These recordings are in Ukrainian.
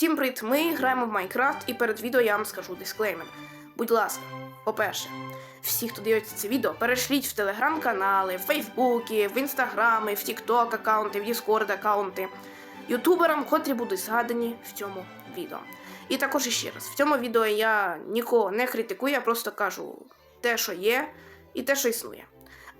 Всім привіт! Ми граємо в Майнкрафт, і перед відео я вам скажу дисклеймер. Будь ласка, по-перше, всі, хто дивиться це відео, перешліть в телеграм-канали, в Фейсбуки, в інстаграми, в Тікток аккаунти, в Діскорд аккаунти ютуберам, котрі будуть згадані в цьому відео. І також іще раз, в цьому відео я нікого не критикую, я просто кажу те, що є, і те, що існує.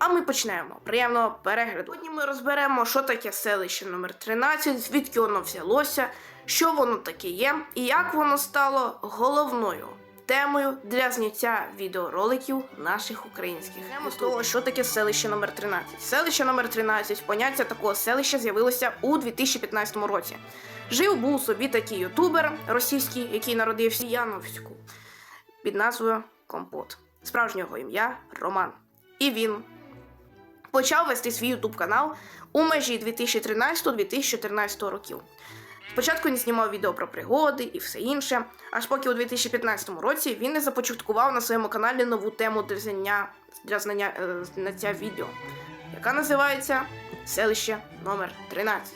А ми почнемо. Приємного перегляду. Сьогодні ми розберемо, що таке селище номер 13 звідки воно взялося, що воно таке є, і як воно стало головною темою для зняття відеороликів наших українських. З того, що таке селище номер 13 Селище номер 13 поняття такого селища з'явилося у 2015 році. Жив був собі такий ютубер російський, який народився в Яновську під назвою Компот. Справжнього ім'я Роман. І він почав вести свій ютуб канал у межі 2013-2014 років. Спочатку він знімав відео про пригоди і все інше, аж поки у 2015 році він не започаткував на своєму каналі нову тему для знання для знання, е, знаття відео, яка називається Селище номер 13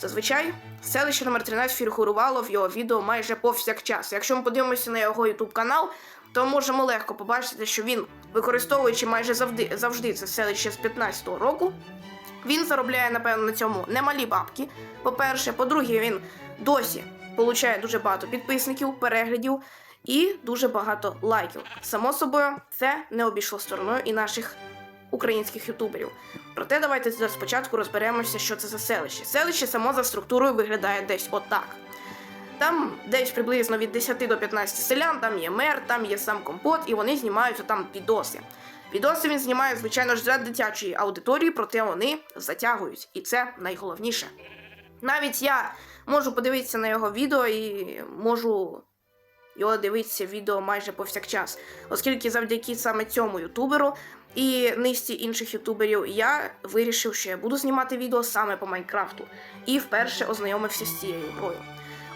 Зазвичай селище номер 13 фігурувало в його відео майже повсякчас. Якщо ми подивимося на його ютуб канал, то можемо легко побачити, що він, використовуючи майже завжди, завжди це селище з 15-го року, він заробляє, напевно, на цьому немалі бабки. По-перше, по-друге, він досі получає дуже багато підписників, переглядів і дуже багато лайків. Само собою, це не обійшло стороною і наших українських ютуберів. Проте давайте спочатку розберемося, що це за селище. Селище само за структурою виглядає десь отак. Там десь приблизно від 10 до 15 селян, там є мер, там є сам компот, і вони знімають там відоси. Відоси він знімає, звичайно ж, для дитячої аудиторії, проте вони затягують, і це найголовніше. Навіть я можу подивитися на його відео і можу його дивитися відео майже повсякчас, оскільки завдяки саме цьому ютуберу і низці інших ютуберів я вирішив, що я буду знімати відео саме по Майнкрафту і вперше ознайомився з цією грою.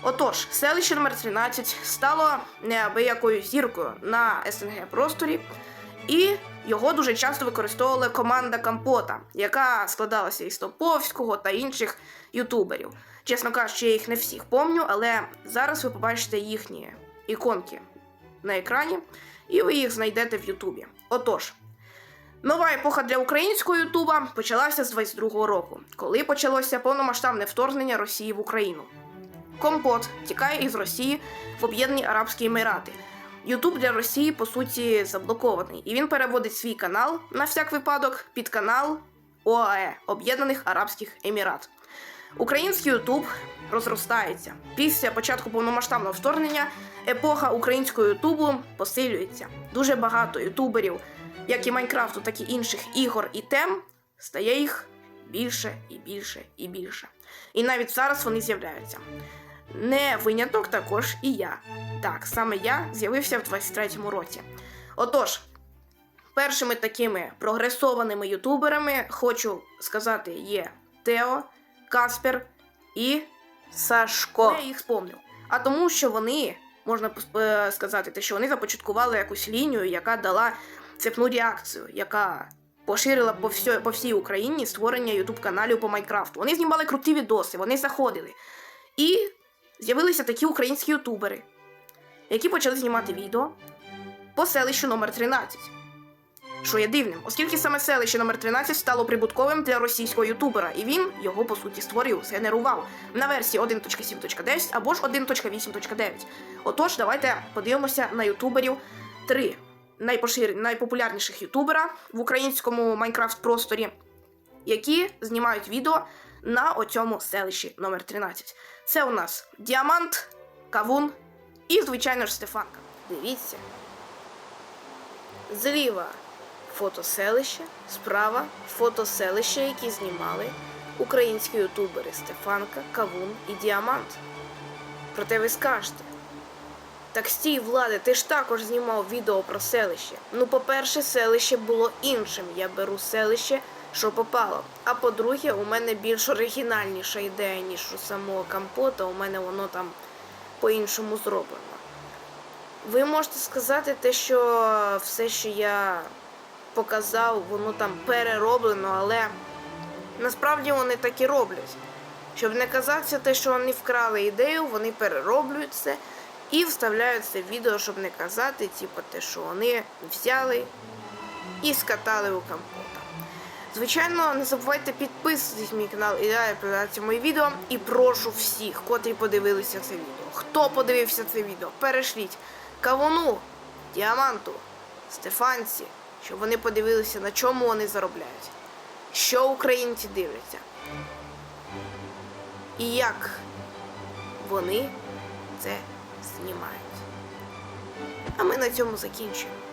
Отож, селище номер 13 стало неабиякою зіркою на СНГ просторі, і його дуже часто використовувала команда Компота, яка складалася із Топовського та інших ютуберів. Чесно кажучи, я їх не всіх помню, але зараз ви побачите їхні іконки на екрані, і ви їх знайдете в Ютубі. Отож, нова епоха для українського Ютуба почалася з 22-го року, коли почалося повномасштабне вторгнення Росії в Україну. Компот тікає із Росії в Об'єднані Арабські Емірати. Ютуб для Росії по суті заблокований, і він переводить свій канал на всяк випадок під канал ОАЕ Об'єднаних Арабських Емірат. Український Ютуб розростається. Після початку повномасштабного вторгнення епоха українського Ютубу посилюється. Дуже багато ютуберів, як і Майнкрафту, так і інших ігор і тем, стає їх більше і більше і більше. І навіть зараз вони з'являються. Не виняток також і я. Так, саме я з'явився в 23-му році. Отож, першими такими прогресованими ютуберами хочу сказати є Тео, Каспер і Сашко. Я їх спомнив. А тому, що вони, можна е, сказати, те, що вони започаткували якусь лінію, яка дала цепну реакцію, яка поширила по, всьо, по всій Україні створення ютуб каналів по Майнкрафту. Вони знімали круті відоси, вони заходили. І з'явилися такі українські ютубери, які почали знімати відео по селищу номер 13 що є дивним, оскільки саме селище номер 13 стало прибутковим для російського ютубера, і він його по суті створив, згенерував на версії 1.7.10 або ж 1.8.9. Отож, давайте подивимося на ютуберів три найпошир... найпопулярніших ютубера в українському Майнкрафт просторі, які знімають відео на оцьому селищі номер 13. Це у нас Діамант, Кавун і, звичайно ж, Стефанка. Дивіться. Зліва фото селища, справа фото селища, які знімали українські ютубери Стефанка, Кавун і Діамант. Проте ви скажете. Так стій, влади, ти ж також знімав відео про селище. Ну, по-перше, селище було іншим. Я беру селище, що попало. А по-друге, у мене більш оригінальніша ідея, ніж у самого компота. У мене воно там по-іншому зроблено. Ви можете сказати те, що все, що я показав, воно там перероблено, але насправді вони так і роблять. Щоб не казатися те, що вони вкрали ідею, вони перероблюють це і вставляють це в відео, щоб не казати, типу, те, що вони взяли і скатали у компота. Звичайно, не забувайте підписуватись мій канал і далі передати мої відео. І прошу всіх, котрі подивилися це відео. Хто подивився це відео, перешліть Кавуну, Діаманту, Стефанці, щоб вони подивилися, на чому вони заробляють, що українці дивляться. І як вони це знімають. А ми на цьому закінчуємо.